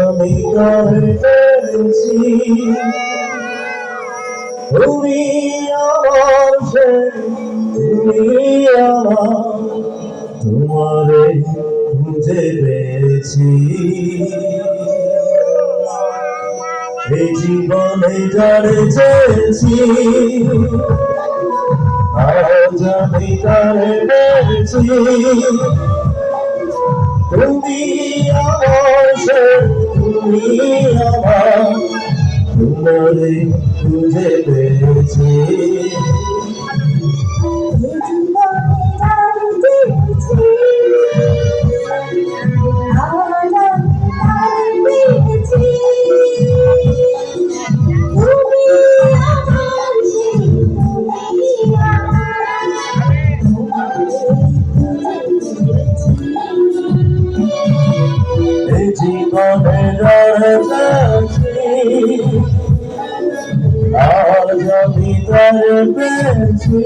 আমি করছি তুমি আমার সে তুমি আমার তোমারে খুঁজে পেয়েছি এই জীবনে জানে তুমি তুমি আমার তোমারে খুঁজে পেয়েছি। আজ আমি তারে পেয়েছি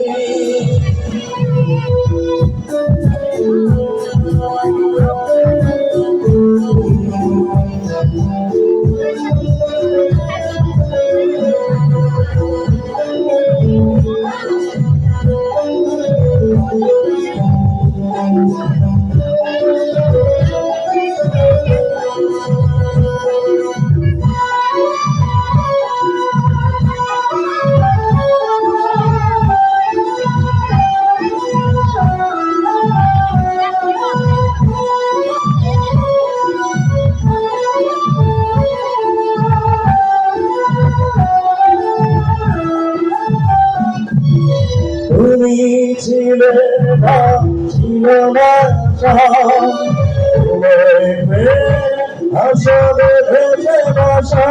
আশা বেঁধেছে বাসা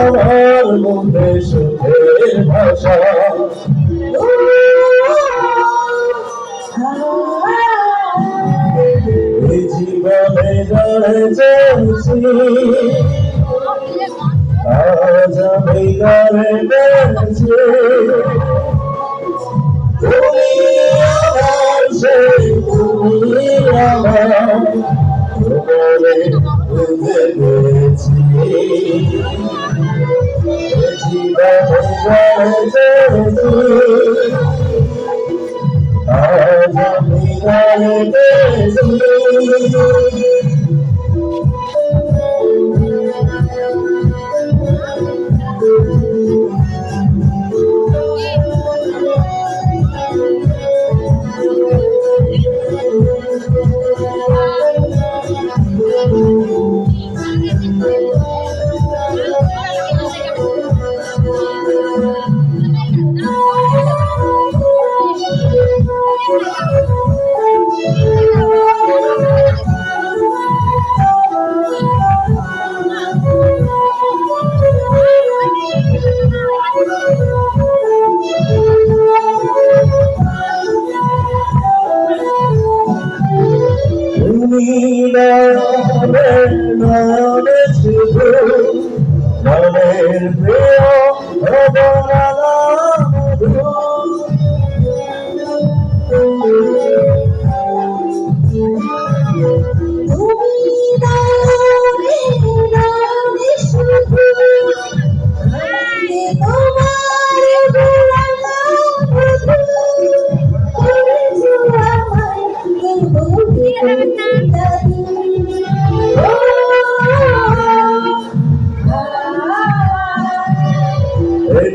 আমার মনে সুখের ভাষা জীবনে জানে চেয়েছি আজ আমি করে পেয়েছি তুমি আমার সে তুমি আমার তোমারে পেয়েছি তুমি নয়নে নয়নে শুধু প্রিয়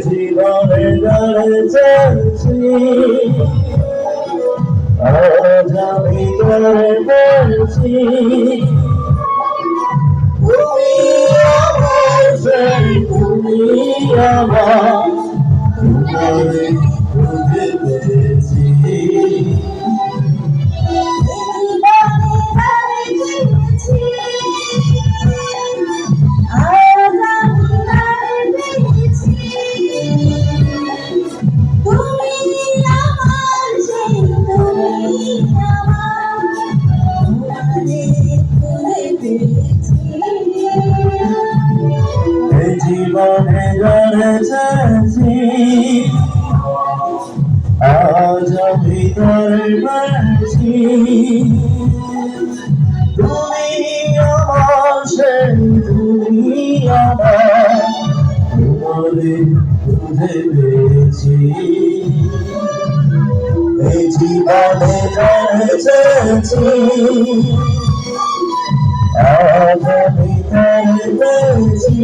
জীবনে জানে আজ আমি করে পেয়েছি তুমি আমার সেই তুমি আমার তোমারে খুঁজে পেয়েছি। জীবনে জড়েছি। আজ ভিতরে বেড়েছি তুমি আমার সেই তুমি আমার তোমারে বুঝে এই জীবনে আজ ভিতরে বেড়েছি